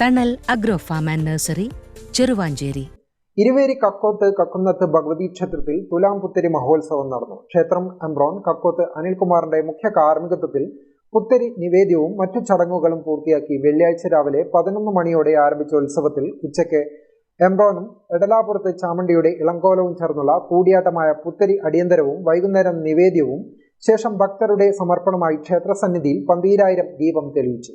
Thanal agro farm and nursery Cheruvancheri. Iruveri Kakkoth Kakkunnath Bhagavathi ക്ഷേത്രത്തിൽ തുലാം പുത്തരി മഹോത്സവം നടന്നു. ക്ഷേത്രം എംബ്രോൺ കക്കോത്ത് അനിൽകുമാറിന്റെ മുഖ്യ കാർമ്മികത്വത്തിൽ പുത്തരി നിവേദ്യവും മറ്റു ചടങ്ങുകളും പൂർത്തിയാക്കി വെള്ളിയാഴ്ച രാവിലെ പതിനൊന്ന് മണിയോടെ ആരംഭിച്ച ഉത്സവത്തിൽ ഉച്ചയ്ക്ക് എംബ്രോനും എടലാപുരത്ത് ചാമണ്ടിയുടെ ഇളങ്കോലവും ചേർന്നുള്ള കൂടിയാട്ടമായ പുത്തരി അടിയന്തരവും വൈകുന്നേരം നിവേദ്യവും ശേഷം ഭക്തരുടെ സമർപ്പണമായി ക്ഷേത്രസന്നിധിയിൽ പന്തീരായിരം ദീപം തെളിയിച്ചു.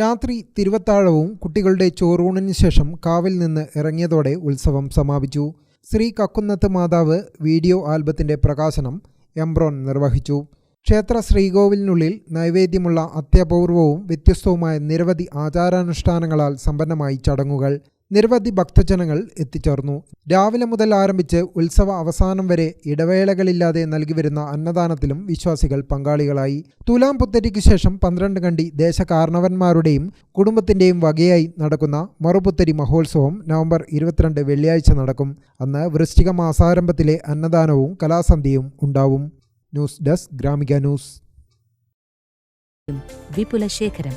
രാത്രി തിരുവത്താഴവും കുട്ടികളുടെ ചോറൂണിന് ശേഷം കാവിൽ നിന്ന് ഇറങ്ങിയതോടെ ഉത്സവം സമാപിച്ചു. ശ്രീ കക്കുന്നത്ത് മാതാവ് വീഡിയോ ആൽബത്തിന്റെ പ്രകാശനം എംബ്രോൺ നിർവഹിച്ചു. ക്ഷേത്ര ശ്രീകോവിലിനുള്ളിൽ നൈവേദ്യമുള്ള അത്യപൂർവവും വ്യത്യസ്തവുമായ നിരവധി ആചാരാനുഷ്ഠാനങ്ങളാൽ സമ്പന്നമായി ചടങ്ങുകൾ. നിരവധി ഭക്തജനങ്ങൾ എത്തിച്ചേർന്നു. രാവിലെ മുതൽ ആരംഭിച്ച് ഉത്സവ അവസാനം വരെ ഇടവേളകളില്ലാതെ നൽകിവരുന്ന അന്നദാനത്തിലും വിശ്വാസികൾ പങ്കാളികളായി. തുലാം പുത്തരിക്ക് ശേഷം പന്ത്രണ്ട് കണ്ടി ദേശകാരണവന്മാരുടെയും കുടുംബത്തിന്റെയും വകയായി നടക്കുന്ന മറുപുത്തരി മഹോത്സവം നവംബർ ഇരുപത്തിരണ്ട് വെള്ളിയാഴ്ച നടക്കും. അന്ന് വൃശ്ചിക മാസാരംഭത്തിലെ അന്നദാനവും കലാസന്ധ്യയും ഉണ്ടാവും. News desk Gramika news. വിപുലശേഖരം.